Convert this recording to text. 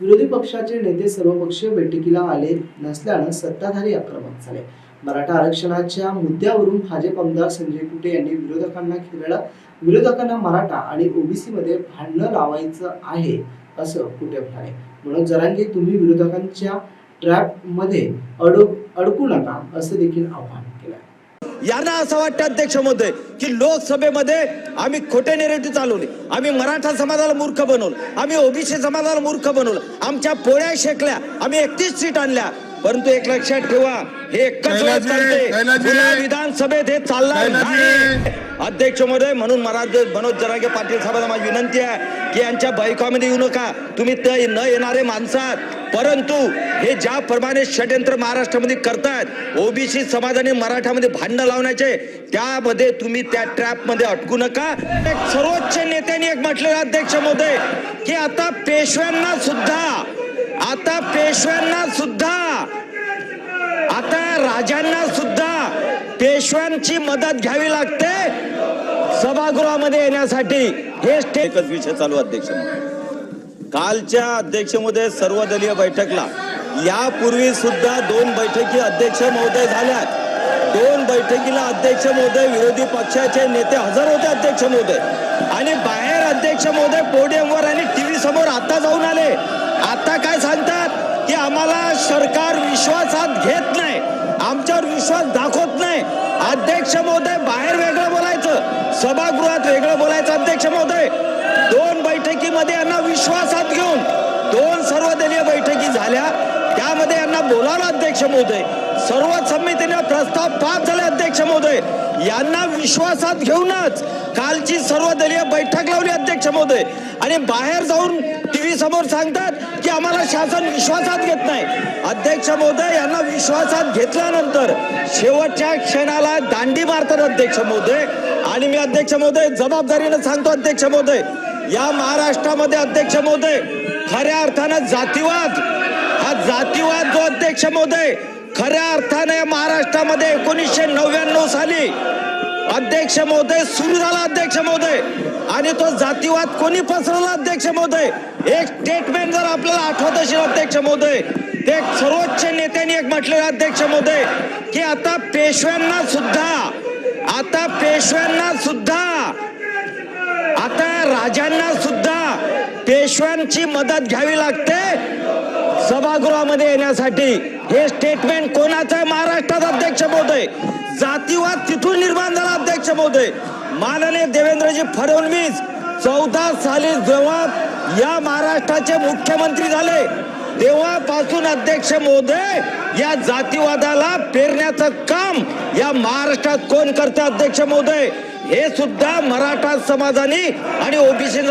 विरोधी पक्षाचे नेते सर्वपक्षीय बैठकीला आले नसल्यानं सत्ताधारी आक्रमक झाले. मराठा आरक्षणाच्या मुद्द्यावरून भाजप आमदार संजय कुटे यांनी विरोधकांना खेळला. विरोधकांना मराठा आणि ओबीसी मध्ये भांडणं लावायचं आहे असं कुटे म्हणाले. म्हणून जरांगे तुम्ही विरोधकांच्या ट्रॅपमध्ये अडक अडकू नका असं देखील आवाहन केलं. यांना असं वाटतं अध्यक्ष महोदय की लोकसभेमध्ये आम्ही खोटे नेरेटिव्ह चालवले आम्ही मराठा समाजाला मूर्ख बनवलं आम्ही ओबीसी समाजाला मूर्ख बनवलं आमच्या पोळ्या शेकल्या आम्ही एकतीस सीट आणल्या परंतु एक लक्षात ठेवा हे एकच चालते. पुन्हा विधानसभेत हे चालणार कैलासजी. नाही. अध्यक्ष महोदय म्हणून महाराज मनोज जरांगे पाटील साहेबांना माझी विनंती आहे की यांच्या बैठकामध्ये येऊ नका. तुम्ही ते न येणारे माणसं आहात. परंतु हे ज्याप्रमाणे षडयंत्र महाराष्ट्रामध्ये करतायत ओबीसी समाजाने मराठामध्ये भांडणं लावण्याचे त्यामध्ये तुम्ही त्या ट्रॅपमध्ये अटकू नका. एक सर्वोच्च नेत्यांनी एक म्हटलेलं अध्यक्ष महोदय की आता पेशव्यांना सुद्धा आता पेशव्यांना सुद्धा आता राजांना सुद्धा पेशव्यांची मदत घ्यावी लागते सभागृहामध्ये येण्यासाठी. हे एकच विषय चालू अध्यक्ष कालच्या अध्यक्षमध्ये सर्वदलीय बैठकला. यापूर्वी सुद्धा दोन बैठकी अध्यक्ष महोदय झाल्या दोन बैठकीला अध्यक्ष महोदय विरोधी पक्षाचे नेते हजर होते अध्यक्ष महोदय. आणि बाहेर अध्यक्ष महोदय पोडियमवर आणि टीव्ही समोर आता जाऊन आले. आता काय सांगतात की आम्हाला सरकार विश्वासात घेत नाही. आमच्यावर विश्वास दाखवत नाही. अध्यक्ष महोदय बाहेर वेगळं बोलायचं. सभागृहात वेगळं बोलायचं. अध्यक्ष महोदय दोन बैठकीमध्ये यांना विश्वासात घेऊन दोन सर्वदलीय बैठकी झाल्या. त्यामध्ये यांना बोलावलं अध्यक्ष महोदय. सर्व समितीने प्रस्ताव पास झाले अध्यक्ष महोदय. यांना विश्वासात घेऊनच कालची सर्वदलीय बैठक लावली अध्यक्ष महोदय. आणि बाहेर जाऊन टीव्ही समोर सांगतात की आम्हाला शासन विश्वासात घेत नाही. अध्यक्ष महोदय यांना विश्वासात घेतल्यानंतर शेवटच्या क्षणाला दांडी मारतात अध्यक्ष महोदय. आणि मी अध्यक्ष महोदय जबाबदारीनं सांगतो अध्यक्ष महोदय. या महाराष्ट्रामध्ये अध्यक्ष महोदय खऱ्या अर्थानं जातीवाद जातीवाद जो अध्यक्ष महोदय खऱ्या अर्थाने महाराष्ट्रामध्ये एकोणीसशे नव्याण्णव साली अध्यक्ष महोदय सुरू झाला अध्यक्ष महोदय. आणि तो जातीवाद कोणी पसरवला अध्यक्ष महोदय? एक स्टेटमेंट जर आपल्याला आठवत असेल अध्यक्ष महोदय ते सर्वोच्च नेत्यांनी एक म्हटलेलं अध्यक्ष महोदय की आता पेशव्यांना सुद्धा आता पेशव्यांना सुद्धा आता राजांना सुद्धा पेशव्यांची मदत घ्यावी लागते. सभागृहामध्ये येण्यासाठी हे स्टेटमेंट कोणाचं आहे? महाराष्ट्रात अध्यक्ष महोदय. जातीवाद तिथून निर्माण झाला अध्यक्ष महोदय. माननीय देवेंद्रजी फडणवीस चौदा साली जेव्हा या महाराष्ट्राचे मुख्यमंत्री झाले तेव्हापासून अध्यक्ष महोदय या जातीवादाला पेरण्याचं काम या महाराष्ट्रात कोण करते अध्यक्ष महोदय? हे सुद्धा मराठा समाजाने आणि ओबीसी